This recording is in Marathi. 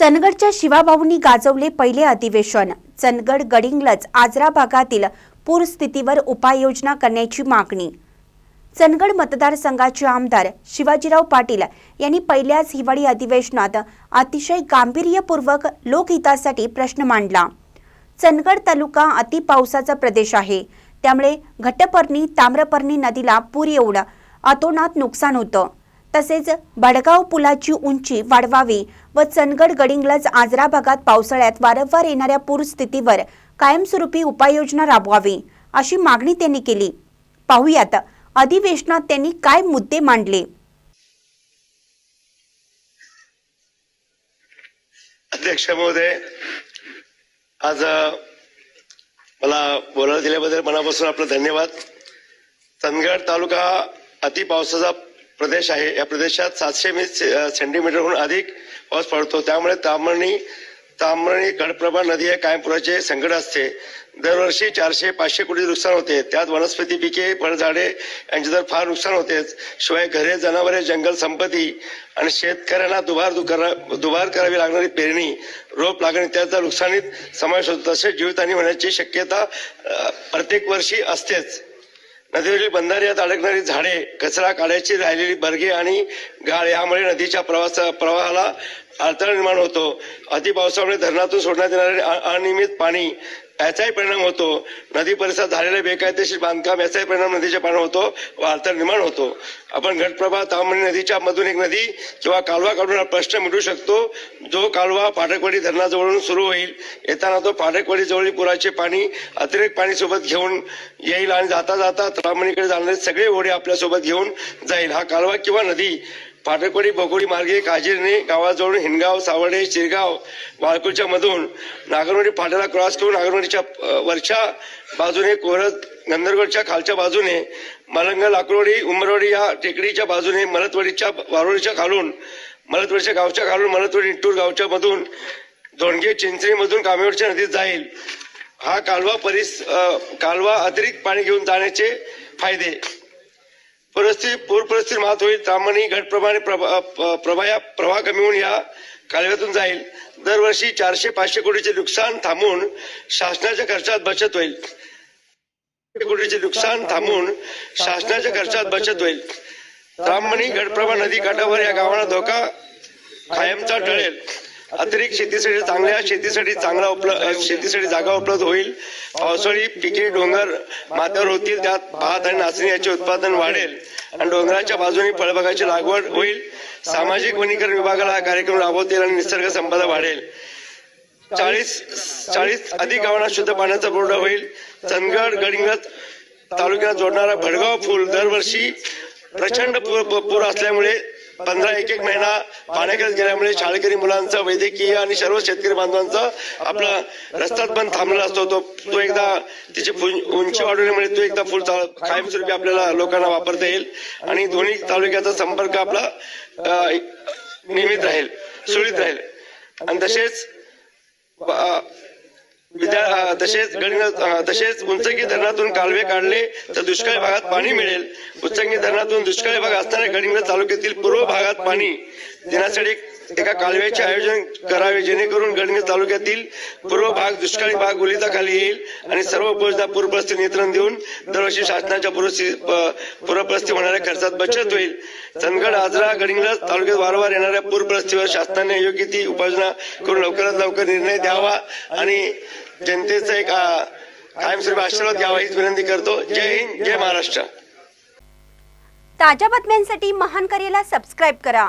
चनगडच्या शिवाभाऊंनी गाजवले पहिले अधिवेशन. चंदगड गडिंगलज आजरा भागातील पूरस्थितीवर उपाययोजना करण्याची मागणी. चनगड मतदारसंघाचे आमदार शिवाजीराव पाटील यांनी पहिल्याच हिवाळी अधिवेशनात अतिशय गांभीर्यपूर्वक लोकहितासाठी प्रश्न मांडला. चंदगड तालुका अति पावसाचा प्रदेश आहे. त्यामुळे घटपर्णी ताम्रपर्णी नदीला पूर येऊन अतोनात नुकसान होतं. तसेच बडगाव पुलाची उंची वाढवावी व चंदगड गडिंगलज आजरा भागात पावसाळ्यात वारंवार येणाऱ्या पूरस्थितीवर कायमस्वरूपी उपाययोजना राबवावी अशी मागणी त्यांनी केली. पाहुयात अधिवेशनात त्यांनी काय मुद्दे मांडले? अध्यक्ष महोदय आज मला बोलायला दिल्याबद्दल मनापासून आपलं धन्यवाद. चंदगड तालुका अति पावसाचा प्रदेश आहे. या प्रदेशात सातशे मी सेंटीमीटरहून अधिक पाऊस पडतो. त्यामुळे तामणी तामणी गडप्रभा नदी हे कायमपुराचे संकट असते. दरवर्षी चारशे पाचशे कोटी नुकसान होते. त्यात वनस्पती पिके फळझाडे यांचे तर फार नुकसान होतेच. शिवाय घरे जनावरे जंगल संपत्ती आणि शेतकऱ्यांना दुभार दुकारा दुभार करावी लागणारी पेरणी रोप लागणे त्याचा नुकसानीत समावेश होतो. तसेच जीवितहानी होण्याची शक्यता प्रत्येक वर्षी असतेच. नदीवरील बंधाऱ्यात अडकणारी झाडे कचरा काढायची राहिलेली बर्गे आणि गाळ यामुळे नदीच्या प्रवास प्रवाहाला अडथळा निर्माण होतो. अति पावसामुळे धरणातून सोडण्यात येणारे अनियमित पाणी याचाही परिणाम होतो. नदी परिसरात झालेले बेकायदेशीर बांधकाम याचाही परिणाम नदीच्या पाण्यावर होतो. व अडथळा निर्माण होतो. आपण घटप्रभा तामणी नदीच्या मधून एक नदी किंवा कालवा काढून हा प्रश्न मिटू शकतो. जो कालवा पाटकवाडी धरणाजवळून सुरू होईल. येताना तो पाटकवाडी जवळील पुराचे पाणी अतिरिक्त पाणी सोबत घेऊन येईल आणि जाता जाता तामणीकडे जाणारे सगळे ओढे आपल्यासोबत घेऊन जाईल. हा कालवा किंवा नदी पाटकवाडी भोगोडी मार्गे काजिरणे गावाजवळून हिनगाव सावर्डे शिरगाव वाळकुलच्या मधून नागरवाडी फाट्याला क्रॉस करून नागरवाडीच्या वरच्या बाजूने कोरत गंधरगडच्या खालच्या बाजूने मलंग लाकरोडी उमरवाडी या टेकडीच्या बाजूने मलतवाडीच्या वारोडीच्या खालून मलतवाडीच्या गावच्या खालून मलतवाडी इंटूर गावच्या मधून धोंडगे चिंचणी मधून कामेवडच्या नदीत जाईल. हा कालवा परिस कालवा अतिरिक्त पाणी घेऊन जाण्याचे फायदे. परिस्थिती पूर परिस्थिती मात होईल. तामणी घटप्रमाणे प्रभा या प्रवाह कमी होऊन या कालव्यातून जाईल. दरवर्षी चारशे पाचशे कोटीचे नुकसान थांबून शासनाच्या खर्चात बचत होईल. कोटीचे नुकसान थांबून शासनाच्या खर्चात बचत होईल. तामणी घटप्रभा नदी काठावर या गावाला धोका कायमचा टळेल. अतिरिक्त शेतीसाठी चांगल्या शेतीसाठी चांगला उपलब्ध शेतीसाठी जागा उपलब्ध होईल. पावसाळी पिके डोंगर माथ्यावर होतील त्यात भात आणि नाचणी याचे उत्पादन वाढेल आणि डोंगराच्या बाजूने फळबागाची लागवड होईल. सामाजिक वनीकरण विभागाला हा कार्यक्रम राबवतील आणि निसर्ग संपदा वाढेल. चाळीस चाळीस अधिक गावांना शुद्ध पाण्याचा पुरवठा होईल. चंदगड गडिंगत तालुक्यात जोडणारा भडगाव पूल दरवर्षी प्रचंड पूर असल्यामुळे पंधरा एक एक महिना पाण्याकडे गेल्यामुळे शाळकरी मुलांचा वैद्यकीय आणि सर्व शेतकरी बांधवांचा आपला रस्ताच पण थांबलेला असतो. तो तो एकदा तिची उंची वाढवल्यामुळे तो एकदा फुल कायमस्वरूपी आपल्याला लोकांना वापरता येईल आणि दोन्ही तालुक्याचा संपर्क आपला नियमित राहील सुरळीत राहील. आणि तसेच म्हणजे, विद्या तसेच तसेच उंचगी धरणातून कालवे काढले तर दुष्काळी भागात पाणी मिळेल. उच्चंगी धरणातून दुष्काळी भाग असणाऱ्या गडिंग तालुक्यातील पूर्व भागात पाणी. देण्यासाठी एका कालव्याचे आयोजन करावे जेणेकरून गडिंग तालुक्यातील पूर्व भाग दुष्काळी भाग ओलिताखाली येईल आणि सर्व उपयोजना पूरग्रस्त नियंत्रण देऊन दरवर्षी शासनाच्या पूरग्रस्ती होणाऱ्या खर्चात बचत होईल. चंदगड आजरा गडिंग्लज तालुक्यात वारंवार येणाऱ्या पूरग्रस्तीवर शासनाने योग्य ती उपाययोजना करून लवकरात लवकर निर्णय द्यावा आणि जनतेचा एक कायमस्वरूपी आशीर्वाद घ्यावा हीच विनंती करतो. जय हिंद जय महाराष्ट्र. ताज्या बातम्यांसाठी महान करेला सबस्क्राईब करा.